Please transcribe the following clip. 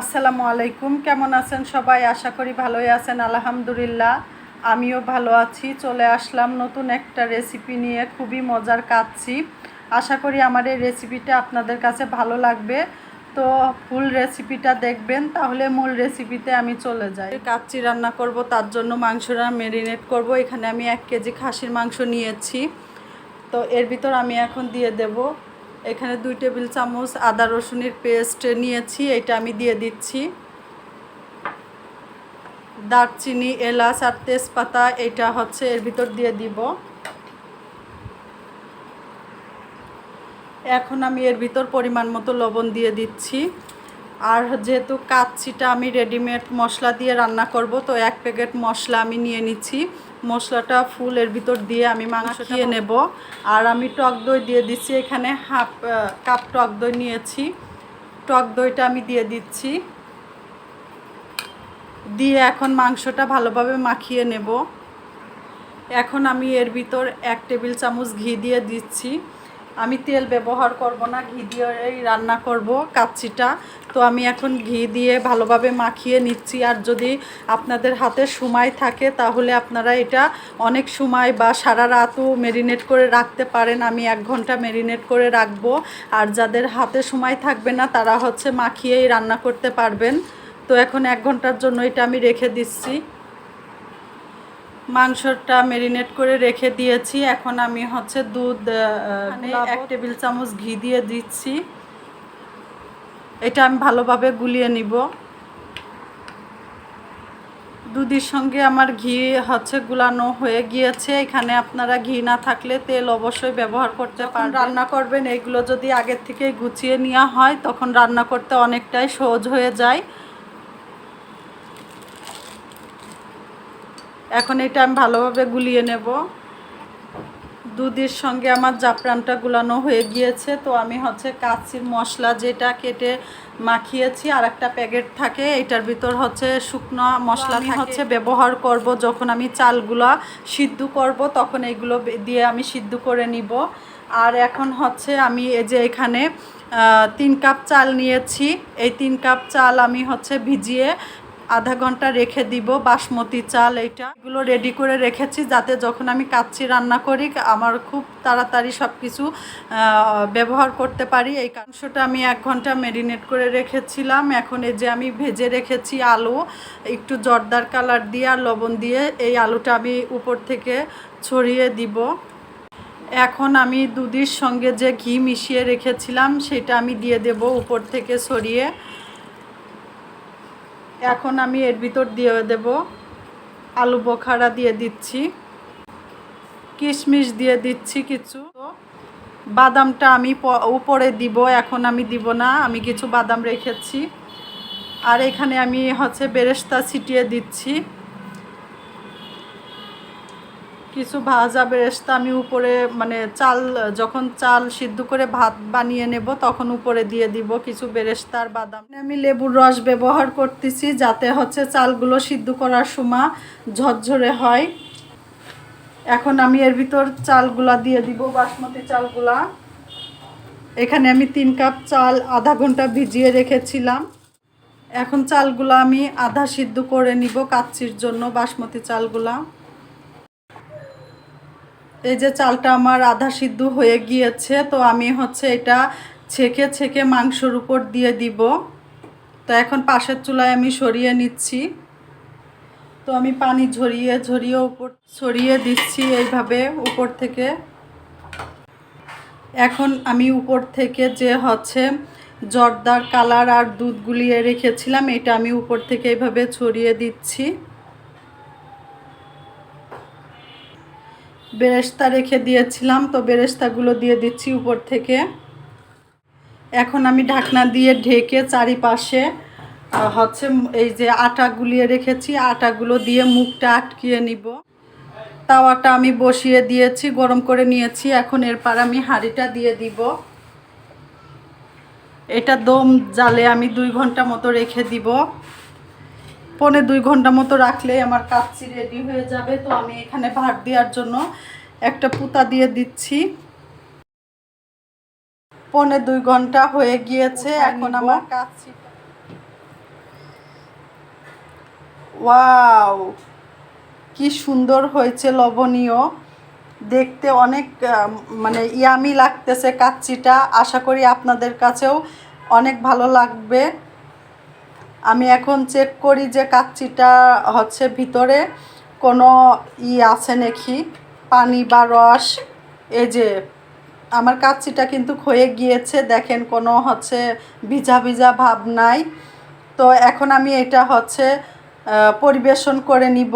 আসসালামু আলাইকুম, কেমন আছেন সবাই? আশা করি ভালোই আছেন, আলহামদুলিল্লাহ। আমিও ভালো আছি, চলে আসলাম নতুন একটা রেসিপি নিয়ে, খুবই মজার কাচ্ছি। আশা করি আমার এই রেসিপিটা আপনাদের কাছে ভালো লাগবে। তো ফুল রেসিপিটা দেখবেন, তাহলে মূল রেসিপিতে আমি চলে যাই। কাচ্চি রান্না করব, তার জন্য মাংসটা মেরিনেট করব। এখানে আমি এক কেজি খাসির মাংস নিয়েছি। তো এর ভিতর আমি এখন দিয়ে দেব এখানে দুই টেবিল চামচ আদা রসুনের পেস্ট নিয়েছি, এটা আমি দিয়ে দিচ্ছি। দারচিনি, এলাচ আর তেজপাতা, এটা হচ্ছে এর ভিতর দিয়ে দিব। এখন আমি এর ভিতর পরিমাণ মতো লবণ দিয়ে দিচ্ছি। আর যেহেতু কাচ্ছিটা আমি রেডিমেড মশলা দিয়ে রান্না করব তো এক প্যাকেট মশলা আমি নিয়ে নিচ্ছি। মশলাটা ফুল এর ভিতর দিয়ে আমি মাংস দিয়ে নেব। আর আমি টক দই দিয়ে দিচ্ছি এখানে হাফ কাপ টক দই নিয়েছি। টক দইটা আমি দিয়ে দিচ্ছি। দিয়ে এখন মাংসটা ভালোভাবে মাখিয়ে নেব। এখন আমি এর ভিতর এক টেবিল চামচ ঘি দিয়ে দিচ্ছি। আমি তেল ব্যবহার করব না, ঘি দিয়েই রান্না করব কাচ্চিটা তো আমি এখন ঘি দিয়ে ভালোভাবে মাখিয়ে নিচ্ছি। আর যদি আপনাদের হাতে সময় থাকে, তাহলে আপনারা এটা অনেক সময় বা সারা রাতও মেরিনেট করে রাখতে পারেন। আমি এক ঘণ্টা মেরিনেট করে রাখব। আর যাদের হাতে সময় থাকবে না, তারা হচ্ছে মাখিয়েই রান্না করতে পারবেন। তো এখন এক ঘণ্টার জন্য এটা আমি রেখে দিচ্ছি। মাংসটা মেরিনেট করে রেখে দিয়েছি। এখন আমি হচ্ছে দুধ মানে এক টেবিল চামচ ঘি দিয়ে দিচ্ছি। এটা আমি ভালোভাবে গুলিয়ে নিব। দুধের সঙ্গে আমার ঘি হচ্ছে গুলানো হয়ে গিয়েছে। এখানে আপনারা ঘি না থাকলে তেল অবশ্যই ব্যবহার করতে পারেন রান্না করবেন এইগুলো যদি আগের থেকে গুছিয়ে নেওয়া হয় তখন রান্না করতে অনেকটাই সহজ হয়ে যায়। এখন এটা আমি ভালোভাবে গুলিয়ে নেব। দুধের সঙ্গে আমার জাফরানটা গুলানো হয়ে গিয়েছে। তো আমি হচ্ছে কাচির মশলা যেটা কেটে মাখিয়েছি আর একটা প্যাকেট থাকে এটার ভিতর হচ্ছে শুকনো মশলা আমি হচ্ছে ব্যবহার করব যখন আমি চালগুলা সিদ্ধ করব তখন এইগুলো দিয়ে আমি সিদ্ধ করে নিব। আর এখন হচ্ছে আমি এই যে এখানে তিন কাপ চাল নিয়েছি। এই তিন কাপ চাল আমি হচ্ছে ভিজিয়ে আধা ঘণ্টা রেখে দিব, বাসমতি চাল এইটা। এগুলো রেডি করে রেখেছি যাতে যখন আমি কাচ্চি রান্না করি, আমার খুব তাড়াতাড়ি সব কিছু ব্যবহার করতে পারি। এই মাংসটা আমি এক ঘণ্টা ম্যারিনেট করে রেখেছিলাম। এখন এই যে আমি ভেজে রেখেছি আলু, একটু জর্দার কালার দিয়ে আর লবণ দিয়ে এই আলুটা আমি উপর থেকে ছড়িয়ে দিব। এখন আমি দুধের সঙ্গে যে ঘি মিশিয়ে রেখেছিলাম, সেটা আমি দিয়ে দেব উপর থেকে ছড়িয়ে। এখন আমি এর ভিতর দিয়ে দেব আলু বোখারা দিয়ে দিচ্ছি, কিশমিশ দিয়ে দিচ্ছি কিছু। বাদামটা আমি উপরে দিব, এখন আমি দিব না, আমি কিছু বাদাম রেখেছি। আর এখানে আমি হচ্ছে বেরেস্তা ছিটিয়ে দিচ্ছি। কিছু ভাজা বেরেস্তা আমি উপরে মানে চাল, যখন চাল সিদ্ধ করে ভাত বানিয়ে নেব, তখন উপরে দিয়ে দিব কিছু বেরেস্তার বাদাম। আমি লেবুর রস ব্যবহার করতেছি যাতে হচ্ছে চালগুলো সিদ্ধ করার সময় ঝরঝরে হয়। এখন আমি এর ভিতর চালগুলা দিয়ে দিব, বাসমতি চালগুলা। এখানে আমি তিন কাপ চাল, আধা ঘণ্টা ভিজিয়ে রেখেছিলাম। এখন চালগুলো আমি আধা সিদ্ধ করে নিব কাচ্চির জন্য বাসমতি চালগুলা। এই যে চালটা আমার আধা সিদ্ধ হয়ে গিয়েছে, তো আমি হচ্ছে এটা ছেঁকে ছেঁকে মাংসর উপর দিয়ে দিব। তো এখন পাশের চুলায় আমি সরিয়ে নিচ্ছি। তো আমি পানি ঝরিয়ে ঝরিয়ে উপর ছড়িয়ে দিচ্ছি এইভাবে উপর থেকে। এখন আমি উপর থেকে যে হচ্ছে জর্দার কালার আর দুধ গুলিয়ে রেখেছিলাম, এটা আমি উপর থেকে এইভাবে ছড়িয়ে দিচ্ছি। বেরেস্তা রেখে দিয়েছিলাম, তো বেরেস্তাগুলো দিয়ে দিচ্ছি উপর থেকে। এখন আমি ঢাকনা দিয়ে ঢেকে চারিপাশে হচ্ছে এই যে আটা গুলিয়ে রেখেছি, আটাগুলো দিয়ে মুখটা আটকিয়ে নিব। তাওয়াটা আমি বসিয়ে দিয়েছি, গরম করে নিয়েছি। এখন এরপর আমি হাঁড়িটা দিয়ে দিব। এটা দম জালে আমি দুই ঘণ্টা মতো রেখে দিব। পনে দুই ঘণ্টা মতো রাখলে আমার কাচ্চি রেডি হয়ে যাবে। তো আমি এখানে ভাত দেওয়ার জন্য একটা পুতা দিয়ে দিচ্ছি। পনে দুই ঘণ্টা হয়ে গিয়েছে এখন আমার কাচ্চি। ওয়াও কি সুন্দর হয়েছে লবণীয়। দেখতে অনেক মানে ইয়ামি লাগতেছে কাচ্চিটা। আশা করি আপনাদের কাছেও অনেক ভালো লাগবে। আমি এখন চেক করি যে কাচ্চিটা হচ্ছে ভিতরে কোনো ই আছে নাকি, পানি বা রস। এ যে আমার কাচ্চিটা কিন্তু ক্ষয়ে গিয়েছে, দেখেন কোনো হচ্ছে ভিজা ভিজা ভাব নাই। তো এখন আমি এটা হচ্ছে পরিবেশন করে নিব।